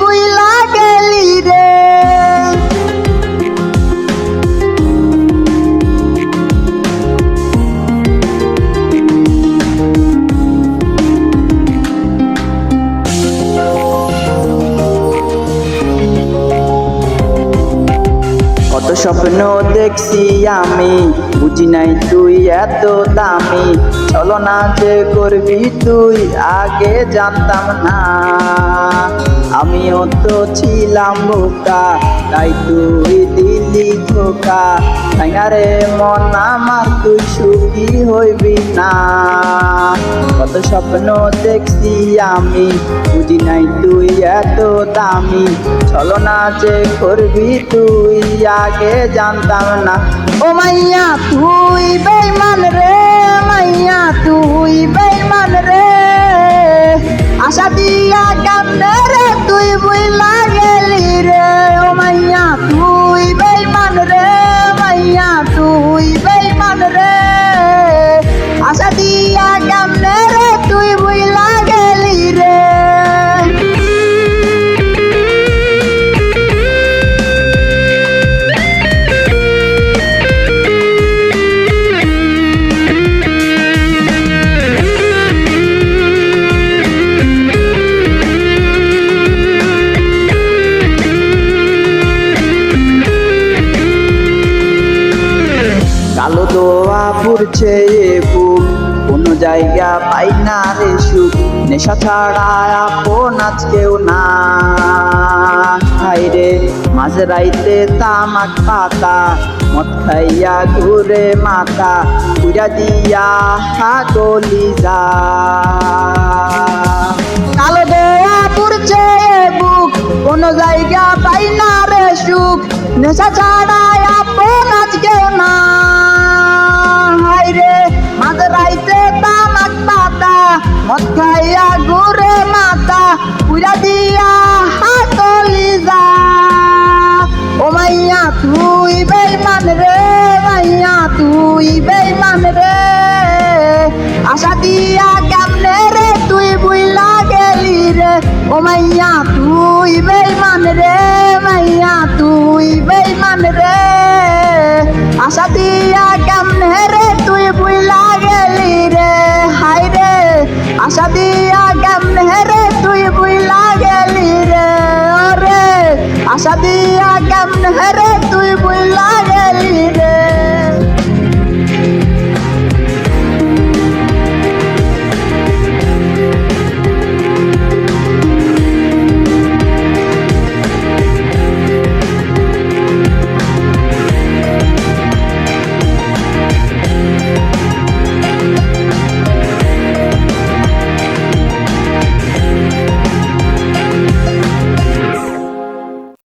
বুইলা গেলি রে। কত স্বপ্ন দেখছি আমি, বুঝি নাই তুই এত দামি। চলো না যে করবি তুই, আগে জানতাম না। আমিও তো ছিলাম বোকা, তাই তুই দিলি ধোকা। রে মন আমার, তুই সুখী হইবি না। কত স্বপ্ন দেখছি আমি, বুঝি নাই তুই এত দামি। চলো না যে করবি তুই, আগে জানতাম না। ও মাইয়া, তুই বেইমান রে মাইয়া এ বুক কোন জায়গা পাই না রে সুখ। নেশা ছাড়া আপন আজকেও না। হাই রে মাঝে রাইতে তামাক পাতা, মদ খাইয়া ঘুরে মাতা পুরা দিয়া হাগলি যা। কালো দোয়া বুক, কোন জায়গা পাই না রে সুখ। নেশা ছাড়া মদ খাইয়া ঘুরে মাথা পুরা দিয়া হাতলি যা। ও মাইয়া, তুই বেইমান রে, মাইয়া, তুই বেইমান রে। আশা দিয়া কেমনে রে তুই বুইলা গেলি রে? ও মাইয়া, তুই বেইমান রে, মাইয়া। আশা দিয়া কেমন হেরে তুই